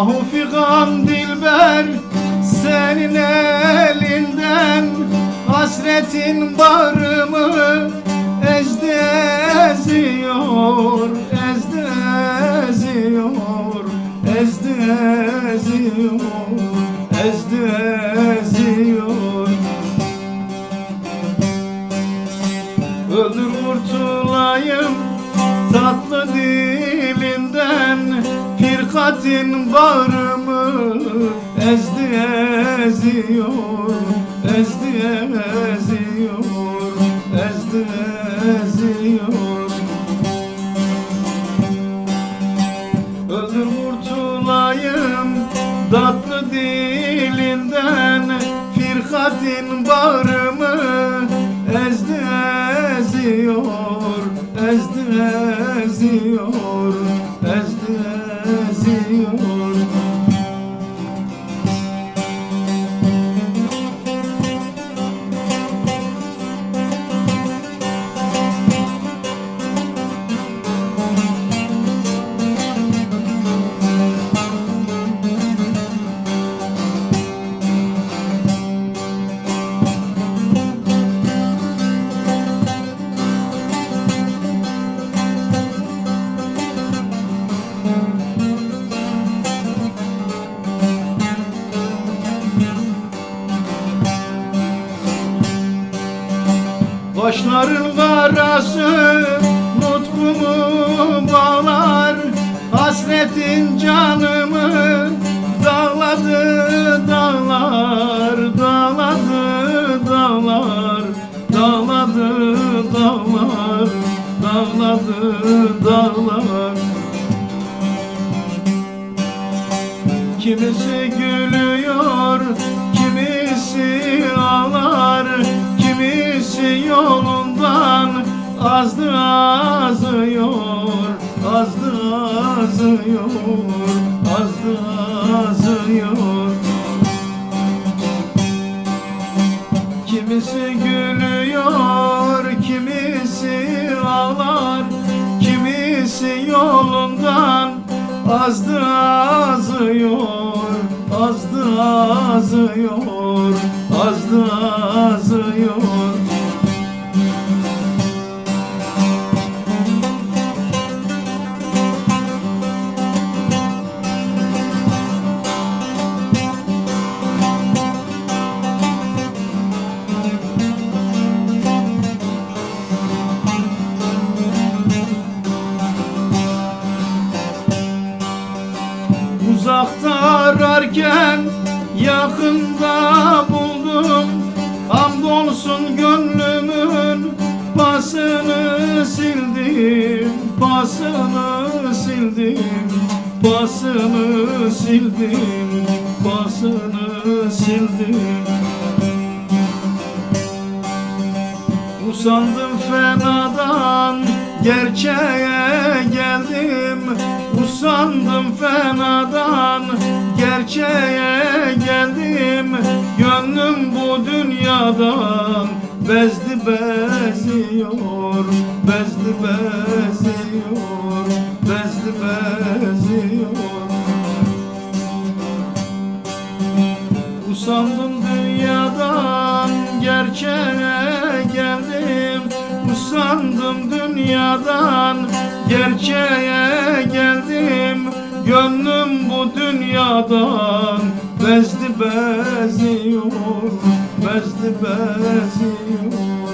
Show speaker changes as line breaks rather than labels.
Ahu figan dilber senin elinden Hasretin bağrımı ezdi eziyor Ezdi eziyor Ezdi eziyor Ezdi eziyor Öldür kurtulayım tatlı dilinden Firkatin bağrımı ezdi eziyor Ezdi eziyor Ezdi eziyor. Öldür kurtulayım tatlı dilinden Firkatin bağrımı ezdi eziyor Ezdi eziyor Başların karası nutkumu bağlar. Hasretin canımı dağladı dağlar Dağladı dağlar. Dağladı dağlar Dağladı dağlar. Kimisi gülüyor, kimisi ağlar yolundan azdı azıyor. Azdı azıyor, azdı azıyor. Kimisi gülüyor, kimisi ağlar. Kimisi yolundan azdı azıyor. Azdı azıyor, azdı azıyor yakında buldum Hamdolsun gönlümün pasını sildim Pasını sildim Pasını sildim Pasını sildim. Usandım fenadan gerçeğe geldim. Usandım fenadan gerçeğe geldim Gönlüm bu dünyadan bezdi beziyor Bezdi beziyor Bezdi beziyor. Usandım dünyadan gerçeğe geldim. Usandım dünyadan gerçeğe geldim Gönlüm bu dünyadan bezdi beziyor Bezdi beziyor